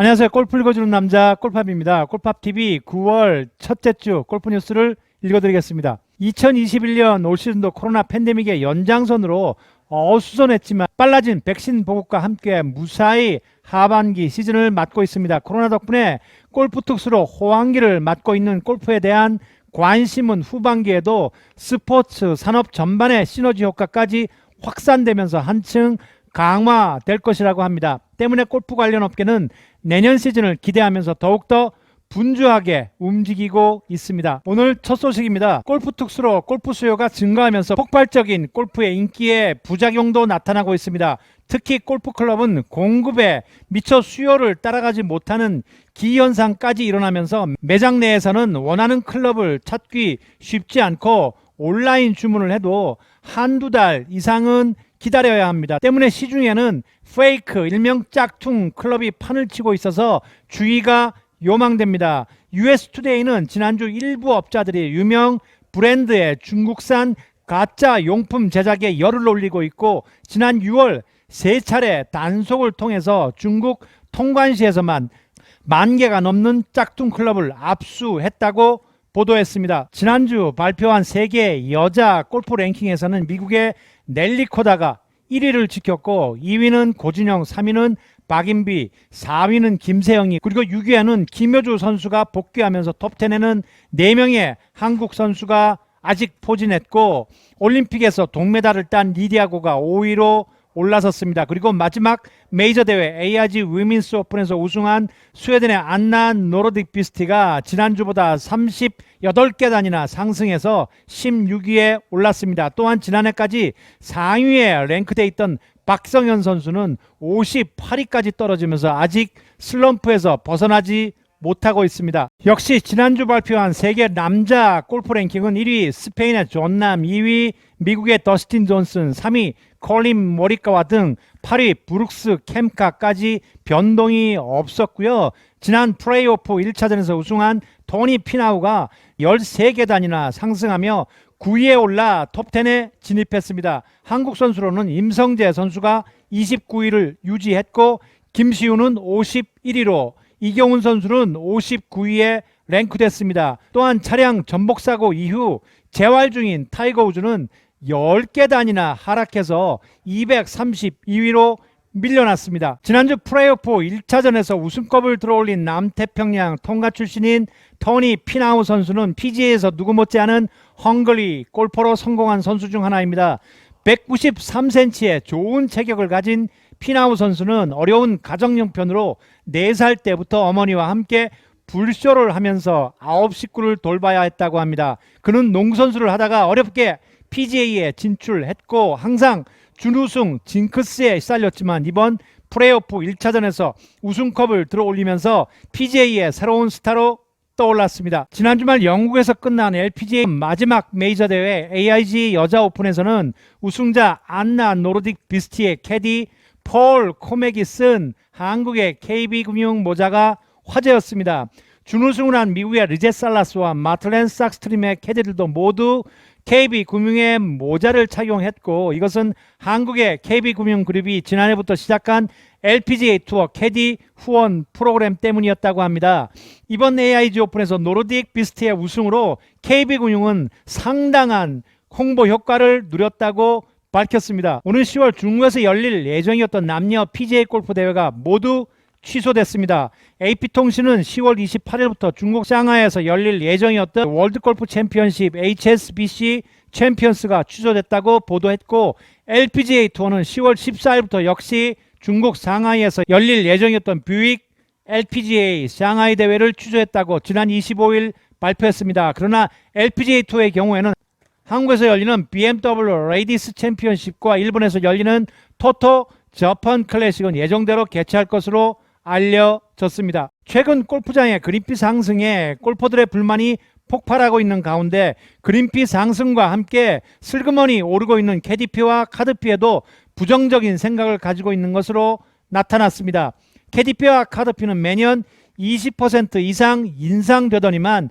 안녕하세요. 골프 읽어주는 남자 골팝입니다. 골팝TV 9월 첫째 주 골프 뉴스를 읽어드리겠습니다. 2021년 올 시즌도 코로나 팬데믹의 연장선으로 어수선했지만 빨라진 백신 보급과 함께 무사히 하반기 시즌을 맞고 있습니다. 코로나 덕분에 골프 특수로 호황기를 맞고 있는 골프에 대한 관심은 후반기에도 스포츠 산업 전반의 시너지 효과까지 확산되면서 한층 강화될 것이라고 합니다. 때문에 골프 관련 업계는 내년 시즌을 기대하면서 더욱더 분주하게 움직이고 있습니다. 오늘 첫 소식입니다. 골프 특수로 골프 수요가 증가하면서 폭발적인 골프의 인기에 부작용도 나타나고 있습니다. 특히 골프 클럽은 공급에 미처 수요를 따라가지 못하는 기현상까지 일어나면서 매장 내에서는 원하는 클럽을 찾기 쉽지 않고 온라인 주문을 해도 한두 달 이상은 기다려야 합니다. 때문에 시중에는 페이크 일명 짝퉁 클럽이 판을 치고 있어서 주의가 요망됩니다. US 투데이는 지난주 일부 업자들이 유명 브랜드의 중국산 가짜 용품 제작에 열을 올리고 있고 지난 6월 세 차례 단속을 통해서 중국 통관시에서만 만 개가 넘는 짝퉁 클럽을 압수했다고 보도했습니다. 지난주 발표한 세계 여자 골프 랭킹에서는 미국의 넬리 코다가 1위를 지켰고 2위는 고진영, 3위는 박인비, 4위는 김세영이 그리고 6위에는 김효주 선수가 복귀하면서 톱10에는 4명의 한국 선수가 아직 포진했고 올림픽에서 동메달을 딴 리디아고가 5위로 올라섰습니다. 그리고 마지막 메이저 대회 AIG 위민스 오픈에서 우승한 스웨덴의 안나 노르딕 비스티가 지난주보다 38계단이나 상승해서 16위에 올랐습니다. 또한 지난해까지 상위에 랭크돼 있던 박성현 선수는 58위까지 떨어지면서 아직 슬럼프에서 벗어나지 못하고 있습니다. 역시 지난주 발표한 세계 남자 골프 랭킹은 1위 스페인의 존남, 2위 미국의 더스틴 존슨, 3위 콜린 모리카와 등 8위 브룩스 캠카까지 변동이 없었고요. 지난 플레이오프 1차전에서 우승한 토니 피나우가 13계단이나 상승하며 9위에 올라 톱10에 진입했습니다. 한국 선수로는 임성재 선수가 29위를 유지했고 김시우는 51위로 이경훈 선수는 59위에 랭크됐습니다. 또한 차량 전복 사고 이후 재활 중인 타이거 우즈는 10계단이나 하락해서 232위로 밀려났습니다. 지난주 프레이오프 1차전에서 우승컵을 들어올린 남태평양 통가 출신인 토니 피나우 선수는 PGA에서 누구 못지않은 헝글리 골퍼로 성공한 선수 중 하나입니다. 193cm의 좋은 체격을 가진 피나우 선수는 어려운 가정 형편으로 4살 때부터 어머니와 함께 불쇼를 하면서 아홉 식구를 돌봐야 했다고 합니다. 그는 농선수를 하다가 어렵게 PGA에 진출했고 항상 준우승 징크스에 시달렸지만 이번 프레이오프 1차전에서 우승컵을 들어올리면서 PGA의 새로운 스타로 떠올랐습니다. 지난 주말 영국에서 끝난 LPGA 마지막 메이저 대회 AIG 여자 오픈에서는 우승자 안나 노르딕 비스티의 캐디 폴 코맥이 쓴 한국의 KB금융 모자가 화제였습니다. 준우승을 한 미국의 리제 살라스와 마틀렌 삭스트림의 캐디들도 모두 KB금융의 모자를 착용했고 이것은 한국의 KB금융 그룹이 지난해부터 시작한 LPGA 투어 캐디 후원 프로그램 때문이었다고 합니다. 이번 AIG 오픈에서 노르딕 비스트의 우승으로 KB금융은 상당한 홍보 효과를 누렸다고 밝혔습니다. 오늘 10월 중국에서 열릴 예정이었던 남녀 PGA 골프 대회가 모두 취소됐습니다. AP통신은 10월 28일부터 중국 상하이에서 열릴 예정이었던 월드골프 챔피언십 HSBC 챔피언스가 취소됐다고 보도했고 LPGA 투어는 10월 14일부터 역시 중국 상하이에서 열릴 예정이었던 뷰익 LPGA 상하이 대회를 취소했다고 지난 25일 발표했습니다. 그러나 LPGA 투어의 경우에는 한국에서 열리는 BMW 레이디스 챔피언십과 일본에서 열리는 토토 저펀 클래식은 예정대로 개최할 것으로 알려졌습니다. 최근 골프장의 그린피 상승에 골퍼들의 불만이 폭발하고 있는 가운데 그린피 상승과 함께 슬그머니 오르고 있는 캐디피와 카드피에도 부정적인 생각을 가지고 있는 것으로 나타났습니다. 캐디피와 카드피는 매년 20% 이상 인상되더니만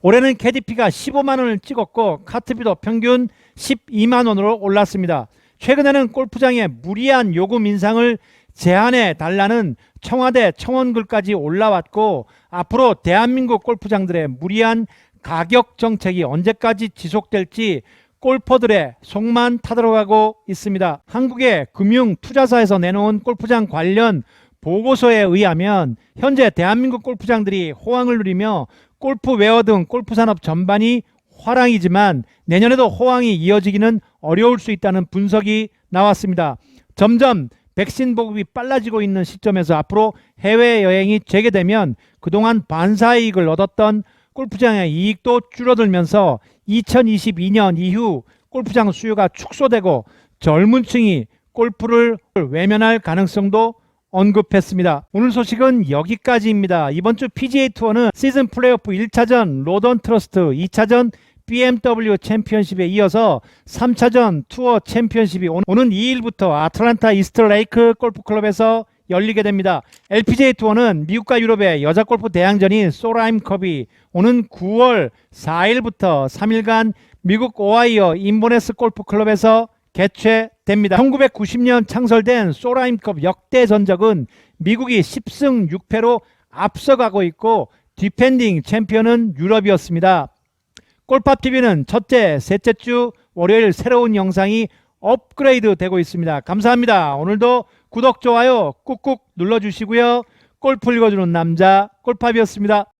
올해는 캐디피가 15만 원을 찍었고 카트비도 평균 12만 원으로 올랐습니다. 최근에는 골프장의 무리한 요금 인상을 제한해 달라는 청와대 청원글까지 올라왔고 앞으로 대한민국 골프장들의 무리한 가격 정책이 언제까지 지속될지 골퍼들의 속만 타들어가고 있습니다. 한국의 금융 투자사에서 내놓은 골프장 관련 보고서에 의하면 현재 대한민국 골프장들이 호황을 누리며 골프 웨어 등 골프 산업 전반이 화랑이지만 내년에도 호황이 이어지기는 어려울 수 있다는 분석이 나왔습니다. 점점 백신 보급이 빨라지고 있는 시점에서 앞으로 해외여행이 재개되면 그동안 반사이익을 얻었던 골프장의 이익도 줄어들면서 2022년 이후 골프장 수요가 축소되고 젊은 층이 골프를 외면할 가능성도 언급했습니다. 오늘 소식은 여기까지입니다. 이번 주 PGA 투어는 시즌 플레이오프 1차전 로던 트러스트, 2차전 BMW 챔피언십에 이어서 3차전 투어 챔피언십이 오- 오는 2일부터 아틀란타 이스트 레이크 골프클럽에서 열리게 됩니다. LPGA 투어는 미국과 유럽의 여자 골프 대항전인 소라임 컵이 오는 9월 4일부터 3일간 미국 오하이오 인보네스 골프클럽에서 개최됩니다. 1990년 창설된 소라임컵 역대 전적은 미국이 10승 6패로 앞서가고 있고 디펜딩 챔피언은 유럽이었습니다. 골팝TV는 첫째, 셋째 주 월요일 새로운 영상이 업그레이드 되고 있습니다. 감사합니다. 오늘도 구독, 좋아요 꾹꾹 눌러주시고요. 골프 읽어주는 남자 골팝이었습니다.